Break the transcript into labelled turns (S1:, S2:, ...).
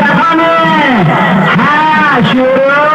S1: দেখানে। হ্যাঁ